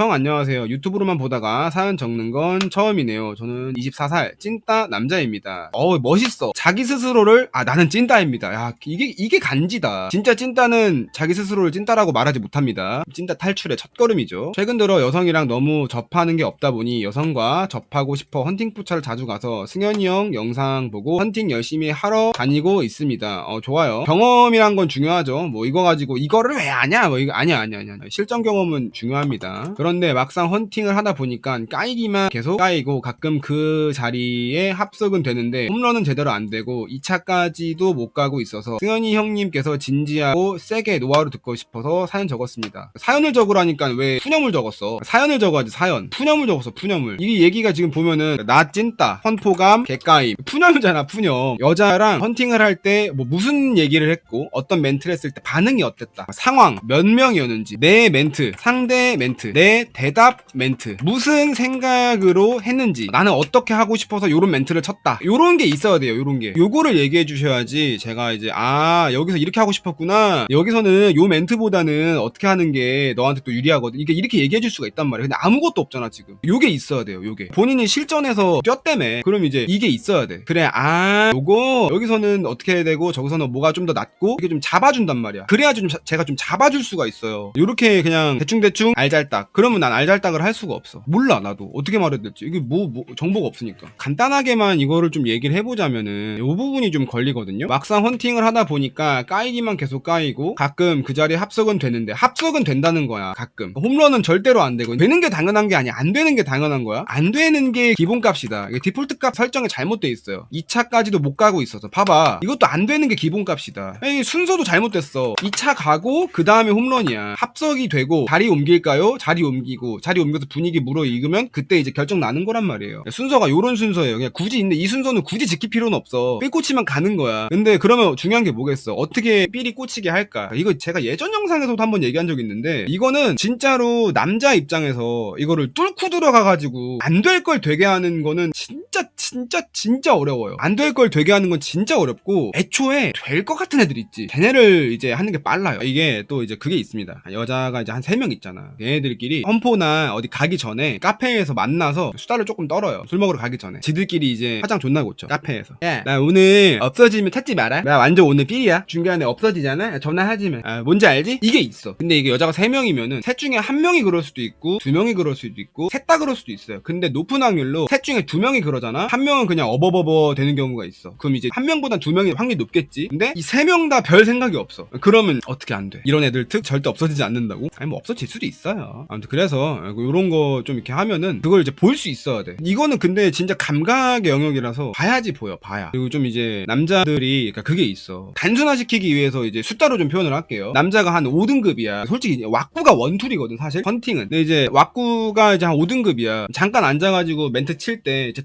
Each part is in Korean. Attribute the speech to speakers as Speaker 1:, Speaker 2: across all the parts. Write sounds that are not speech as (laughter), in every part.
Speaker 1: 형 안녕하세요. 유튜브로만 보다가 사연 적는 건 처음이네요. 저는 24살 찐따 남자입니다. 어 멋있어. 자기 스스로를 아 나는 찐따입니다. 야 이게 이게 간지다. 진짜 찐따는 자기 스스로를 찐따라고 말하지 못합니다. 찐따 탈출의 첫걸음이죠. 최근 들어 여성이랑 너무 접하는 게 없다 보니 여성과 접하고 싶어 헌팅 포차를 자주 가서 승현이 형 영상 보고 헌팅 열심히 하러 다니고 있습니다. 어 좋아요. 경험이란 건 중요하죠. 뭐 이거 가지고 이거를 왜 아냐? 뭐 이거 아니야 아니야 아니야. 실전 경험은 중요합니다. 그런 데 막상 헌팅을 하다 보니까 까이기만 계속 까이고 가끔 그 자리에 합석은 되는데 홈런은 제대로 안 되고 2차까지도 못 가고 있어서 승현이 형님께서 진지하고 세게 노하우를 듣고 싶어서 사연 적었습니다. 사연을 적으라니까 왜 푸념을 적었어? 사연을 적어야지 사연. 푸념을 적었어 푸념을. 이 얘기가 지금 보면은 나 찐따, 헌포감, 개까임. 푸념이잖아 푸념. 여자랑 헌팅을 할 때 뭐 무슨 얘기를 했고 어떤 멘트를 했을 때 반응이 어땠다. 상황 몇 명이었는지 내 멘트, 상대 멘트, 내 대답 멘트 무슨 생각으로 했는지 나는 어떻게 하고 싶어서 요런 멘트를 쳤다. 요런 게 있어야 돼요. 요런 게. 요거를 얘기해 주셔야지 제가 이제 아 여기서 이렇게 하고 싶었구나. 여기서는 요 멘트보다는 어떻게 하는 게 너한테 또 유리하거든. 이게 이렇게 얘기해 줄 수가 있단 말이야. 근데 아무것도 없잖아 지금. 요게 있어야 돼요. 요게. 본인이 실전에서 뛰었다며. 그럼 이제 이게 있어야 돼. 그래 아 요거 여기서는 어떻게 해야 되고 저기서는 뭐가 좀 더 낫고 이게 좀 잡아준단 말이야. 그래야지 좀 자- 제가 좀 잡아줄 수가 있어요. 요렇게 그냥 대충대충 알잘딱. 그 러면 난 알잘딱을 할 수가 없어. 몰라 나도 어떻게 말해야 될지. 이게 뭐, 뭐 정보가 없으니까. 간단하게만 이거를 좀 얘기를 해보자면은 요 부분이 좀 걸리거든요. 막상 헌팅을 하다 보니까 까이기만 계속 까이고 가끔 그 자리에 합석은 되는데 합석은 된다는 거야. 가끔 홈런은 절대로 안 되고 되는 게 당연한 게 아니야. 안 되는 게 당연한 거야. 안 되는 게 기본값이다. 이게 디폴트 값 설정이 잘못돼 있어요. 2차까지도 못 가고 있어서 봐봐. 이것도 안 되는 게 기본값이다. 아니, 순서도 잘못됐어. 2차 가고 그 다음에 홈런이야. 합석이 되고 자리 옮길까요? 자리 옮 기고 자리 옮겨서 분위기 물어익으면 그때 이제 결정 나는 거란 말이에요. 순서가 요런 순서예요. 그냥 굳이 있는데 이 순서는 굳이 지킬 필요는 없어. 삘 꽂히면 가는 거야. 근데 그러면 중요한 게 뭐겠어? 어떻게 삘이 꽂히게 할까? 이거 제가 예전 영상에서도 한번 얘기한 적 있는데 이거는 진짜로 남자 입장에서 이거를 뚫고 들어가가지고 안 될 걸 되게 하는 거는 진짜 진짜 진짜 어려워요. 안 될 걸 되게 하는 건 진짜 어렵고 애초에 될 것 같은 애들 있지. 걔네를 이제 하는 게 빨라요. 이게 또 이제 그게 있습니다. 여자가 이제 한 세 명 있잖아. 얘네들끼리 험포나 어디 가기 전에 카페에서 만나서 수다를 조금 떨어요. 술 먹으러 가기 전에. 지들끼리 이제 화장 존나 고쳐. 카페에서. 야, 나 오늘 없어지면 찾지 마라. 나 완전 오늘 삘이야. 중간에 없어지잖아. 전화하지 마. 아, 뭔지 알지? 이게 있어. 근데 이게 여자가 세 명이면은 셋 중에 한 명이 그럴 수도 있고 두 명이 그럴 수도 있고 셋 다 그럴 수도 있어요. 근데 높은 확률로 셋 중에 두 명이 그러잖아. 한 명은 그냥 어버버버 되는 경우가 있어. 그럼 이제 한 명보다 두 명이 확률이 높겠지. 근데 이 세 명 다 별 생각이 없어. 그러면 어떻게 안 돼? 이런 애들 특 절대 없어지지 않는다고? 아니 뭐 없어질 수도 있어요. 아무튼 그래서 이런 거 좀 이렇게 하면은 그걸 이제 볼 수 있어야 돼. 이거는 근데 진짜 감각의 영역이라서 봐야지 보여. 봐야. 그리고 좀 이제 남자들이 그러니까 그게 있어. 단순화시키기 위해서 이제 숫자로 좀 표현을 할게요. 남자가 한 5등급이야. 솔직히 왁구가 원툴이거든 사실. 헌팅은. 근데 이제 왁구가 이제 한 5등급이야. 잠깐 앉아가지고 멘트 칠 때 진짜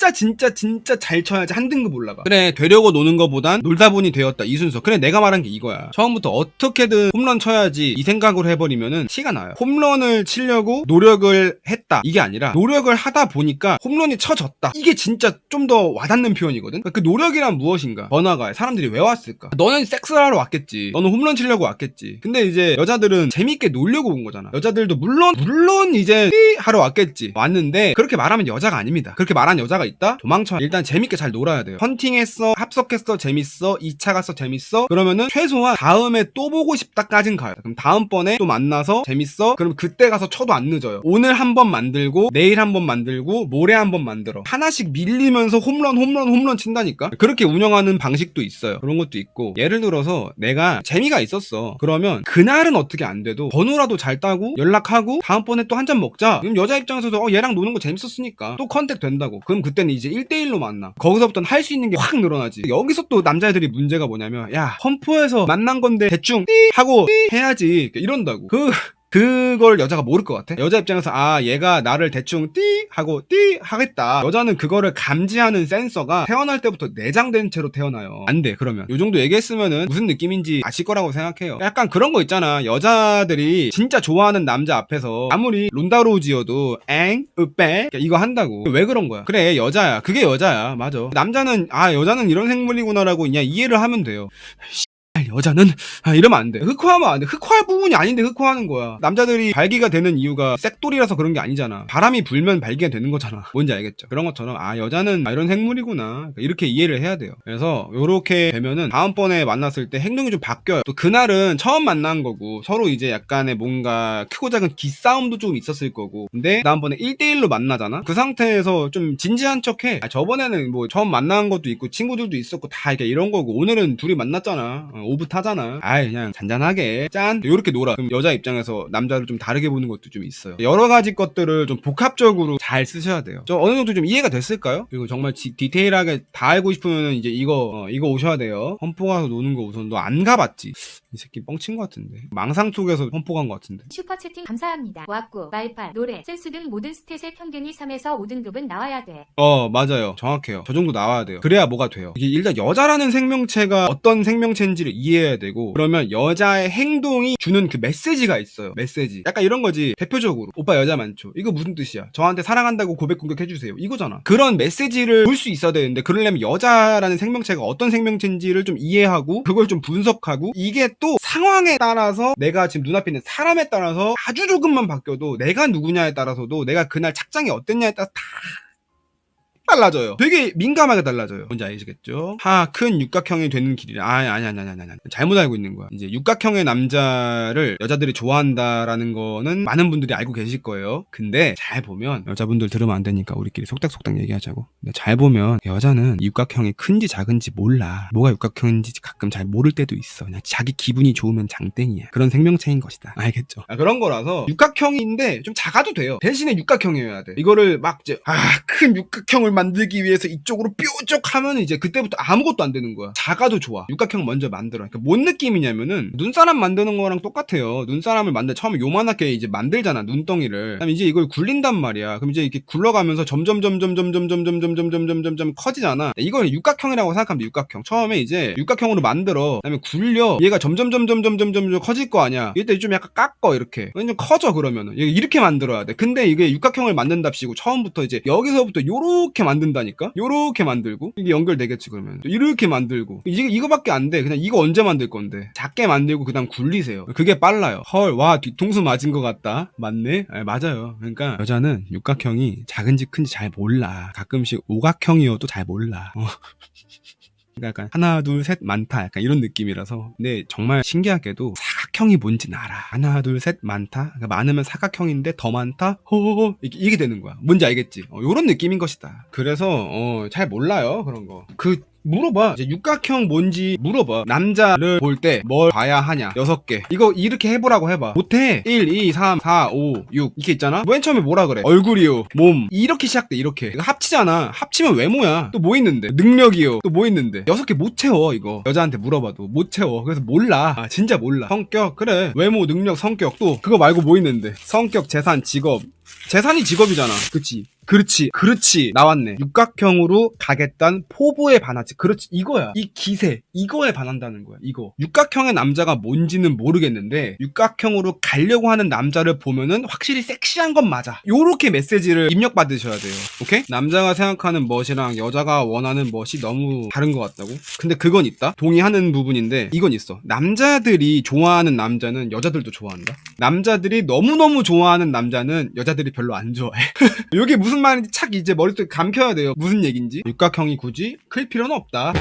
Speaker 1: 진짜 진짜 진짜 잘 쳐야지 한 등급 올라가. 그래 되려고 노는 거보단 놀다 보니 되었다 이 순서. 그래 내가 말한 게 이거야. 처음부터 어떻게든 홈런 쳐야지 이 생각으로 해버리면은 티가 나요. 홈런을 치려고 노력을 했다. 이게 아니라 노력을 하다 보니까 홈런이 쳐졌다. 이게 진짜 좀 더 와닿는 표현이거든? 그 노력이란 무엇인가? 번화가에 사람들이 왜 왔을까? 너는 섹스하러 왔겠지. 너는 홈런 치려고 왔겠지. 근데 이제 여자들은 재밌게 놀려고 온 거잖아. 여자들도 물론 물론 이제 삐 하러 왔겠지. 왔는데 그렇게 말하면 여자가 아닙니다. 그렇게 말한 여자가 있다? 도망쳐. 일단 재밌게 잘 놀아야 돼요. 헌팅했어, 합석했어, 재밌어, 2차 갔어, 재밌어. 그러면은 최소한 다음에 또 보고 싶다까진 가요. 그럼 다음번에 또 만나서 재밌어? 그럼 그때 가서 쳐도 안 늦어요. 오늘 한 번 만들고, 내일 한 번 만들고, 모레 한 번 만들어. 하나씩 밀리면서 홈런, 홈런, 홈런 친다니까? 그렇게 운영하는 방식도 있어요. 그런 것도 있고. 예를 들어서 내가 재미가 있었어. 그러면 그날은 어떻게 안 돼도 번호라도 잘 따고 연락하고 다음번에 또 한 잔 먹자. 그럼 여자 입장에서도 어, 얘랑 노는 거 재밌었으니까 또 컨택 된다고. 그럼 그 때는 이제 1대1로 만나. 거기서부터는 할 수 있는 게 확 늘어나지. 여기서 또 남자애들이 문제가 뭐냐면 야 펌프에서 만난 건데 대충 띠 하고 띠 해야지 이런다고. 그 그걸 여자가 모를 것 같아. 여자 입장에서 아 얘가 나를 대충 띠 하고 띠 하겠다. 여자는 그거를 감지하는 센서가 태어날 때부터 내장된 채로 태어나요. 안 돼. 그러면 요 정도 얘기했으면은 무슨 느낌인지 아실 거라고 생각해요. 약간 그런 거 있잖아. 여자들이 진짜 좋아하는 남자 앞에서 아무리 론다로우지어도 엥 으빼 이거 한다고. 왜 그런 거야? 그래 여자야. 그게 여자야. 맞아. 남자는 아 여자는 이런 생물이구나라고 그냥 이해를 하면 돼요. 여자는 아, 이러면 안 돼. 흑화하면 안 돼. 흑화할 부분이 아닌데 흑화하는 거야. 남자들이 발기가 되는 이유가 색돌이라서 그런 게 아니잖아. 바람이 불면 발기가 되는 거잖아. 뭔지 알겠죠? 그런 것처럼 아 여자는 아, 이런 생물이구나. 그러니까 이렇게 이해를 해야 돼요. 그래서 요렇게 되면은 다음번에 만났을 때 행동이 좀 바뀌어요. 또 그날은 처음 만난 거고 서로 이제 약간의 뭔가 크고 작은 기싸움도 좀 있었을 거고. 근데 다음번에 1대1로 만나잖아. 그 상태에서 좀 진지한 척해. 아, 저번에는 뭐 처음 만난 것도 있고 친구들도 있었고 다 이게 이런 거고 오늘은 둘이 만났잖아. 어, 오브 타잖아. 아 그냥 잔잔하게 짠 요렇게 놀아. 그럼 여자 입장에서 남자를 좀 다르게 보는 것도 좀 있어요. 여러 가지 것들을 좀 복합적으로 잘 쓰셔야 돼요. 좀 어느 정도 좀 이해가 됐을까요? 그리고 정말 지- 디테일하게 다 알고 싶으면 이제 이거 어, 이거 오셔야 돼요. 험포 가서 노는 거 우선 너 안 가봤지? 이 새끼 뻥친 것 같은데. 망상 속에서 험포 간 것 같은데.
Speaker 2: 슈퍼채팅 감사합니다. 왁구, 말빨, 노래, 센스 등 모든 스탯의 평균이 3에서 5등급은 나와야 돼.
Speaker 1: 어 맞아요 정확해요 저 정도 나와야 돼요 그래야 뭐가 돼요 이게 일단 여자라는 생명체가 어떤 생명체인지를 이해 해야 되고 그러면 여자의 행동이 주는 그 메시지가 있어요. 메시지. 약간 이런 거지. 대표적으로. 오빠 여자 많죠. 이거 무슨 뜻이야? 저한테 사랑한다고 고백 공격해주세요. 이거잖아. 그런 메시지를 볼 수 있어야 되는데 그러려면 여자라는 생명체가 어떤 생명체인지를 좀 이해하고 그걸 좀 분석하고 이게 또 상황에 따라서 내가 지금 눈앞에 있는 사람에 따라서 아주 조금만 바뀌어도 내가 누구냐에 따라서도 내가 그날 착장이 어땠냐에 따라 다 달라져요. 되게 민감하게 달라져요. 뭔지 아시겠죠? 하, 큰 육각형이 되는 길이라. 아, 아니, 아니, 아니, 아니, 아니. 잘못 알고 있는 거야. 이제 육각형의 남자를 여자들이 좋아한다라는 거는 많은 분들이 알고 계실 거예요. 근데 잘 보면, 여자분들 들으면 안 되니까 우리끼리 속닥속닥 얘기하자고. 근데 잘 보면, 여자는 육각형이 큰지 작은지 몰라. 뭐가 육각형인지 가끔 잘 모를 때도 있어. 그냥 자기 기분이 좋으면 장땡이야. 그런 생명체인 것이다. 알겠죠? 아, 그런 거라서, 육각형인데 좀 작아도 돼요. 대신에 육각형이어야 돼. 이거를 막 이제, 아, 큰 육각형을 만들기 위해서 이쪽으로 뾰족 하면 이제 그때부터 아무것도 안 되는 거야. 작아도 좋아. 육각형 먼저 만들어. 그러니까 뭔 느낌이냐면은 눈사람 만드는 거랑 똑같아요. 눈사람을 만들 처음에 요만하게 이제 만들잖아. 눈덩이를. 그다음에 이제 이걸 굴린단 말이야. 그럼 이제 이렇게 굴러가면서 점점 점점 점점 점점 점점 점점 점점 커지잖아. 이걸 육각형이라고 생각하면 돼, 육각형. 처음에 이제 육각형으로 만들어. 그다음에 굴려. 얘가 점점 점점 점점 점점 커질 거 아니야. 이때 좀 약간 깎어 이렇게. 좀 커져 그러면은. 이렇게 만들어야 돼. 근데 이게 육각형을 만든답시고 처음부터 이제 여기서부터 요렇게 만든다니까? 요렇게 만들고 이게 연결되겠지 그러면. 이렇게 만들고. 이게 이거밖에 안 돼. 그냥 이거 언제 만들 건데? 작게 만들고 그다음 굴리세요. 그게 빨라요. 헐 와 뒤통수 맞은 것 같다. 맞네? 아, 맞아요. 그러니까 여자는 육각형이 작은지 큰지 잘 몰라. 가끔씩 오각형이어도 잘 몰라. 어. (laughs) 그러니까 약간 하나 둘 셋 많다. 약간 이런 느낌이라서. 근데 정말 신기하게도 사각형이 뭔지는 알아. 하나 둘 셋 많다. 그러니까 많으면 사각형인데 더 많다? 호호호. 이게, 이게 되는 거야. 뭔지 알겠지? 어, 요런 느낌인 것이다. 그래서 어, 잘 몰라요 그런 거 그 물어봐. 이제 육각형 뭔지 물어봐. 남자를 볼 때 뭘 봐야 하냐. 여섯 개. 이거 이렇게 해보라고 해봐. 못해. 1, 2, 3, 4, 5, 6. 이렇게 있잖아? 맨 처음에 뭐라 그래? 얼굴이요. 몸. 이렇게 시작돼, 이렇게. 합치잖아. 합치면 외모야. 또 뭐 있는데? 능력이요. 또 뭐 있는데? 여섯 개 못 채워, 이거. 여자한테 물어봐도. 못 채워. 그래서 몰라. 아, 진짜 몰라. 성격. 그래. 외모, 능력, 성격. 또 그거 말고 뭐 있는데? 성격, 재산, 직업. 재산이 직업이잖아. 그치? 그렇지, 그렇지. 나왔네. 육각형으로 가겠다는 포부에 반하지. 그렇지, 이거야. 이 기세, 이거에 반한다는 거야, 이거. 육각형의 남자가 뭔지는 모르겠는데, 육각형으로 가려고 하는 남자를 보면은 확실히 섹시한 건 맞아. 요렇게 메시지를 입력받으셔야 돼요. 오케이? 남자가 생각하는 멋이랑 여자가 원하는 멋이 너무 다른 것 같다고? 근데 그건 있다? 동의하는 부분인데, 이건 있어. 남자들이 좋아하는 남자는 여자들도 좋아한다? 남자들이 너무너무 좋아하는 남자는 여 자들이 별로 안 좋아해. (laughs) 이게 무슨 말인지 착 이제 머릿속에 감켜야 돼요. 무슨 얘긴지. 육각형이 굳이 클 필요는 없다.